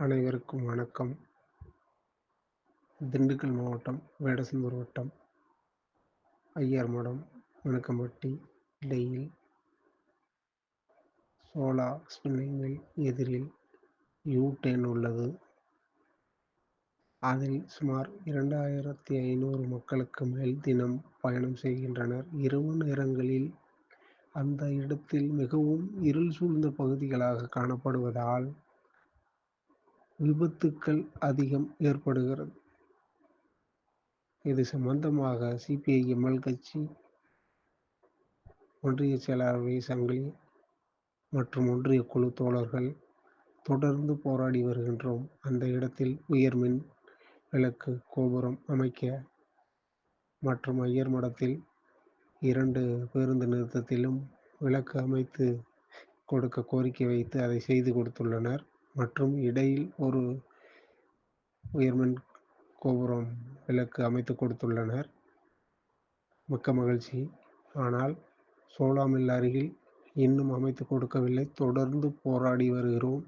அனைவருக்கும் வணக்கம். திண்டுக்கல் மாவட்டம் வேடசந்தூர் வட்டம் ஐயர் மடம் வணக்கம்பட்டி டெயில் சோலா ஸ்பின்னிங் மில் எதிரில் யூ டென் உள்ளது. அதில் சுமார் இரண்டாயிரத்தி ஐநூறு மக்களுக்கு மேல் தினம் பயணம் செய்கின்றனர். இரவு நேரங்களில் அந்த இடத்தில் மிகவும் இருள் சூழ்ந்த பகுதிகளாக காணப்படுவதால் விபத்துக்கள் அதிகம் ஏற்படுகிறது. இது சம்பந்தமாக சிபிஐ எம்எல் கட்சி ஒன்றிய செயலாளர் சங்கிலி மற்றும் ஒன்றிய குழு தோழர்கள் தொடர்ந்து போராடி வருகின்றோம். அந்த இடத்தில் உயர்மின் விளக்கு கோபுரம் அமைக்க மற்றும் ஐயர் மடத்தில் இரண்டு பேருந்து நிறுத்தத்திலும் விளக்கு அமைத்து கொடுக்க கோரிக்கை வைத்து அதை செய்து கொடுத்துள்ளனர். மற்றும் இடையில் ஒரு உயர்மின் கோபுரம் விளக்கு அமைத்து கொடுத்துள்ளனர். மிக்க மகிழ்ச்சி. ஆனால் சோலா மில் அருகில் இன்னும் அமைத்து கொடுக்கவில்லை. தொடர்ந்து போராடி வருகிறோம்.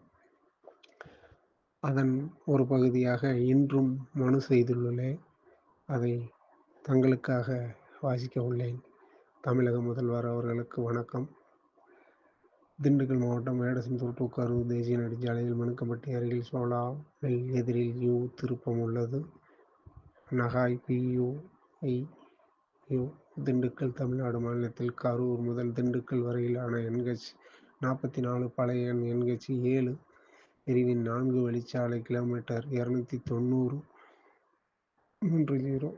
அதன் ஒரு பகுதியாக இன்றும் மனு செய்துள்ளே. அதை தங்களுக்காக வாசிக்க உள்ளேன். தமிழக முதல்வர் அவர்களுக்கு வணக்கம். திண்டுக்கல் மாவட்டம் மேடசம் தொட்டு கரூர் தேசிய நெடுஞ்சாலையில் மணுக்கம்பட்டி அருகில் சோலா மில் எதிரில் யூ திருப்பம் உள்ளது. நகாய் பியூஐ யூ திண்டுக்கல் தமிழ்நாடு மாநிலத்தில் கரூர் முதல் திண்டுக்கல் வரையிலான என்ஹெச் நாற்பத்தி நாலு பழைய எண் என்ஹெச் ஏழு பிரிவின் நான்கு வழிச்சாலை கிலோமீட்டர் இரநூத்தி தொண்ணூறு மூன்று ஜீரோ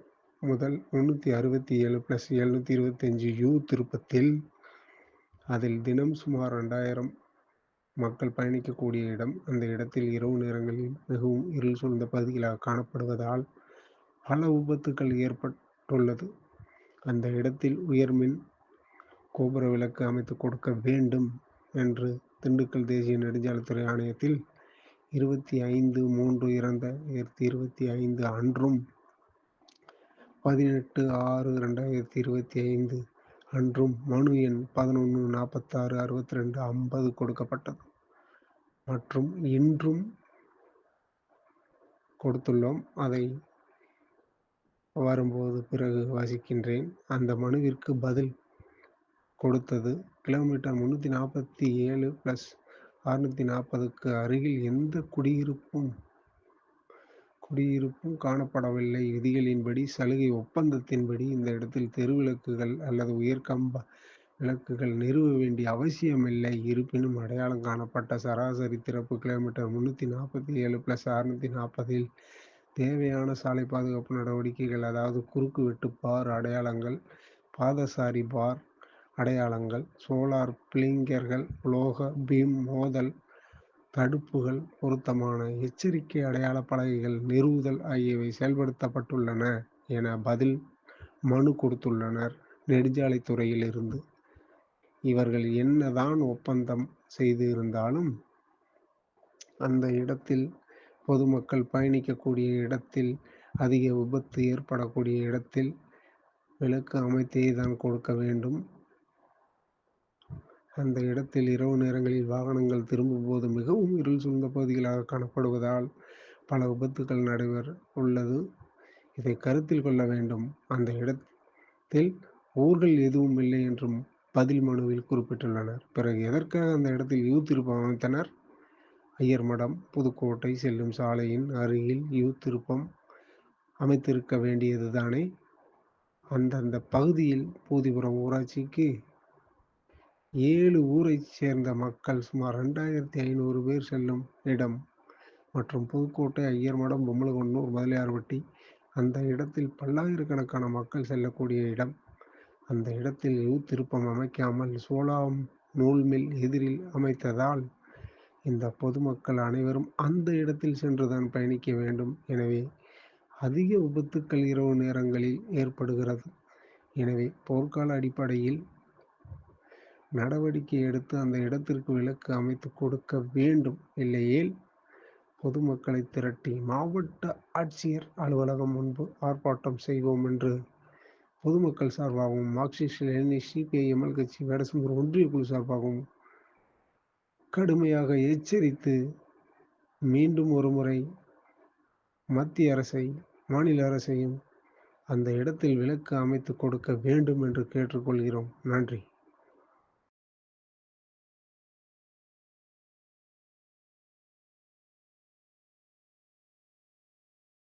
முதல் முந்நூற்றி அறுபத்தி ஏழு ப்ளஸ் எழுநூற்றி இருபத்தஞ்சி யூ திருப்பத்தில் அதில் தினம் சுமார் ரெண்டாயிரம் மக்கள் பயணிக்கக்கூடிய இடம். அந்த இடத்தில் இரவு நேரங்களில் மிகவும் இருள் சூழ்ந்த பகுதிகளாக காணப்படுவதால் பல விபத்துக்கள் ஏற்பட்டுள்ளது. அந்த இடத்தில் உயர்மின் கோபுர விளக்கு அமைத்து கொடுக்க வேண்டும் என்று திண்டுக்கல் தேசிய நெடுஞ்சாலைத்துறை ஆணையத்தில் இருபத்தி ஐந்து மூன்று இரண்டாயிரத்தி இருபத்தி ஐந்து அன்றும் பதினெட்டு ஆறு ரெண்டாயிரத்தி இருபத்தி ஐந்து அன்றும் மனு எண் பதினொன்று நாற்பத்தாறு அறுபத்தி ரெண்டு ஐம்பது கொடுக்கப்பட்டது. மற்றும் இன்றும் கொடுத்துள்ளோம். அதை வரும்போது பிறகு வாசிக்கின்றேன். அந்த மனுவிற்கு பதில் கொடுத்தது கிலோமீட்டர் முந்நூற்றி நாற்பத்தி ஏழு ப்ளஸ் அறுநூற்றி நாற்பதுக்கு அருகில் எந்த குடியிருப்பும் குடியிருப்பும் காணப்படவில்லை. விதிகளின்படி சலுகை ஒப்பந்தத்தின்படி இந்த இடத்தில் தெருவிளக்குகள் அல்லது உயர்கம்ப விளக்குகள் நிறுவ வேண்டிய அவசியமில்லை. இருப்பினும் அடையாளம் காணப்பட்ட சராசரி திறப்பு கிலோமீட்டர் முன்னூற்றி நாற்பத்தி ஏழு ப்ளஸ் அறுநூற்றி நாற்பதில் தேவையான சாலை பாதுகாப்பு நடவடிக்கைகள் அதாவது குறுக்கு வெட்டு பார் அடையாளங்கள் பாதசாரி பார் அடையாளங்கள் சோலார் பிளிங்கர்கள் உலோக பீம் மோதல் தடுப்புகள் பொருத்தமான எச்சரிக்கை அடையாள பலகைகள் நிறுவுதல் ஆகியவை செயல்படுத்தப்பட்டுள்ளன என பதில் மனு கொடுத்துள்ளனர் நெடுஞ்சாலைத்துறையில் இருந்து இவர்கள் என்னதான் ஒப்பந்தம் செய்து இருந்தாலும் அந்த இடத்தில் பொதுமக்கள் பயணிக்கக்கூடிய இடத்தில் அதிக விபத்து ஏற்படக்கூடிய இடத்தில் விளக்கு அமைத்தே தான் கொடுக்க வேண்டும். அந்த இடத்தில் இரவு நேரங்களில் வாகனங்கள் திரும்பும்போது மிகவும் இருள் சூழ்ந்த பகுதிகளாக காணப்படுவதால் பல விபத்துகள் நடைபெற உள்ளது. இதை கருத்தில் கொள்ள வேண்டும். அந்த இடத்தில் ஊர்கள் எதுவும் இல்லை என்றும் பதில் மனுவில் குறிப்பிட்டுள்ளனர். பிறகு எதற்காக அந்த இடத்தில் யூத் திருப்பம் அமைத்தனர்? ஐயர் மடம் புதுக்கோட்டை செல்லும் சாலையின் அருகில் யூத் திருப்பம் அமைத்திருக்க வேண்டியதுதானே? அந்தந்த பகுதியில் பூதிபுரம் ஊராட்சிக்கு ஏழு ஊரைச் சேர்ந்த மக்கள் சுமார் ரெண்டாயிரத்தி ஐநூறு பேர் செல்லும் இடம் மற்றும் புதுக்கோட்டை ஐயர்மடம் பொம்மலகொன்னூர் முதலியார்பட்டி அந்த இடத்தில் பல்லாயிரக்கணக்கான மக்கள் செல்லக்கூடிய இடம். அந்த இடத்தில் யூ திருப்பம் அமைக்காமல் சோலாம் நூல் மில் எதிரில் அமைத்ததால் இந்த பொதுமக்கள் அனைவரும் அந்த இடத்தில் சென்றுதான் பயணிக்க வேண்டும். எனவே அதிக விபத்துக்கள் இரவு நேரங்களில் ஏற்படுகிறது. எனவே போர்க்கால அடிப்படையில் நடவடிக்கை எடுத்து அந்த இடத்திற்கு விலக்கு அமைத்து கொடுக்க வேண்டும். இல்லையேல் பொதுமக்களை திரட்டி மாவட்ட ஆட்சியர் அலுவலகம் முன்பு ஆர்ப்பாட்டம் செய்வோம் என்று பொதுமக்கள் சார்பாகவும் மார்க்சிஸ்ட் லெனினிஸ்ட் சிபிஐ எம்எல் கட்சி வேடசம்பூர் ஒன்றிய குழு சார்பாகவும் கடுமையாக எச்சரித்து மீண்டும் ஒருமுறை மத்திய அரசை மாநில அரசையும் அந்த இடத்தில் விலக்கு அமைத்து கொடுக்க வேண்டும் என்று கேட்டுக்கொள்கிறோம். நன்றி.